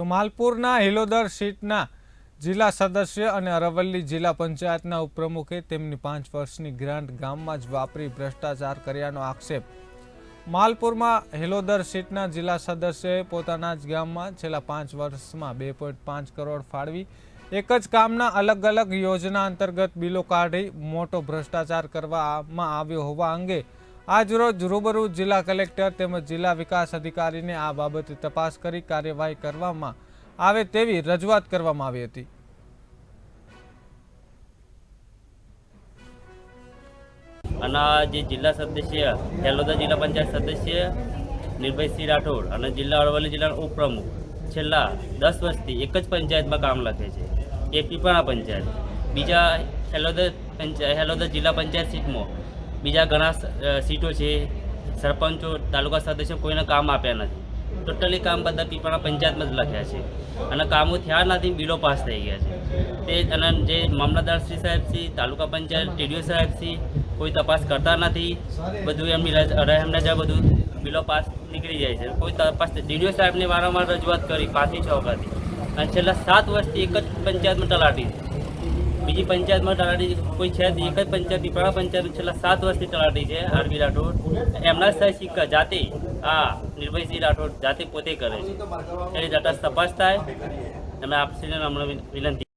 તો માલપુરના હિલોદર સીટના જિલ્લા સદસ્ય અને અરવલ્લી જિલ્લા પંચાયતના ઉપપ્રમુખે તેમની પાંચ વર્ષની ગ્રાન્ટ ગામમાં જ વાપરી ભ્રષ્ટાચાર કર્યાનો આક્ષેપ. માલપુરમાં હિલોદર સીટના જિલ્લા સદસ્યએ પોતાના જ ગામમાં છેલ્લા પાંચ વર્ષમાં બે પોઈન્ટ પાંચ કરોડ ફાળવી એક જ કામના અલગ અલગ યોજના અંતર્ગત બિલો કાઢી મોટો ભ્રષ્ટાચાર કરવામાં આવ્યો હોવા અંગે આજરોજ રૂબરૂ જિલ્લા કલેક્ટર તેમજ જિલ્લા વિકાસ અધિકારીને આ બાબતે તપાસ કરી કાર્યવાહી કરવામાં આવે તેવી રજૂઆત કરવામાં આવી હતી. અને જે જિલ્લા સદસ્ય હેલોદા જિલ્લા પંચાયત સદસ્ય નિર્ભયસિંહ રાઠોડ અને જિલ્લા અરવલ્લી જિલ્લાના ઉપપ્રમુખ છેલ્લા દસ વર્ષથી એક જ પંચાયતમાં કામ લખે છે. એ પીપાણા પંચાયત. બીજા હેલોદા પંચાયત હેલોદા જિલ્લા પંચાયત સીટમાં બીજા ઘણા સીટો છે, સરપંચો, તાલુકા સદસ્ય કોઈને કામ આપ્યા નથી. ટોટલી કામ બધા પીપળા પંચાયતમાં જ લખ્યા છે. અને કામો થયા નથી, બિલો પાસ થઈ ગયા છે. તે અને જે મામલતદાર શ્રી સાહેબ શ્રી તાલુકા પંચાયત ટીડીઓ સાહેબ શ્રી કોઈ તપાસ કરતા નથી. બધું એમની એમને રહેમના બધું બિલો પાસ નીકળી જાય છે. કોઈ તપાસ ડીડીઓ સાહેબને વારંવાર રજૂઆત કરી પાંચથી છ વખતથી અને છેલ્લા સાત વર્ષથી એક જ પંચાયતમાં તલાટી છે. બીજી પંચાયતમાં તલાટી કોઈ છે એક જ પંચાયત પીપાળા પંચાયત છેલ્લા સાત વર્ષથી તલાટી છે આરબી રાઠોડ. એમના સાહેબ સિક્કા જાતે, હા, નિર્ભયસિંહ રાઠોડ જાતે પોતે કરે છે. એની જતા તપાસ થાય. અમે આપશ્રીને હમણાં વિનંતી